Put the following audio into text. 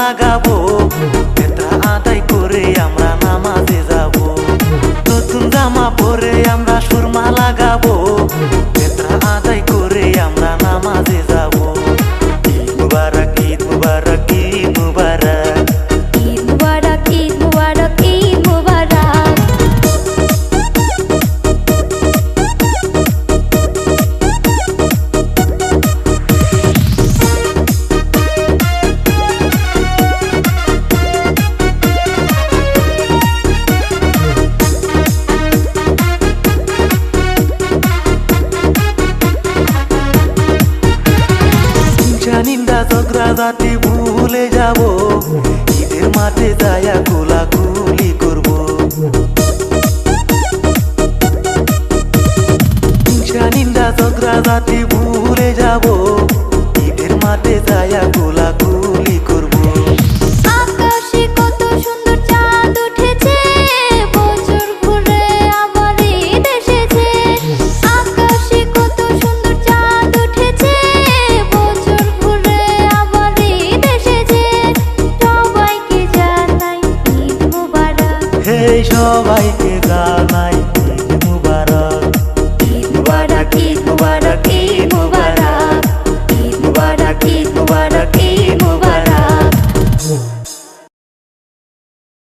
লাগাবো। অগ্রাগাতি ভুলে যাব। ঈদের মাঠে দায়া কোলাকুলি করব। হিংসা নিন্দা অগ্রাগাতি ভুলে যাব। ঈদের মাঠে দায়া কোলাকুলি সবাইকে জান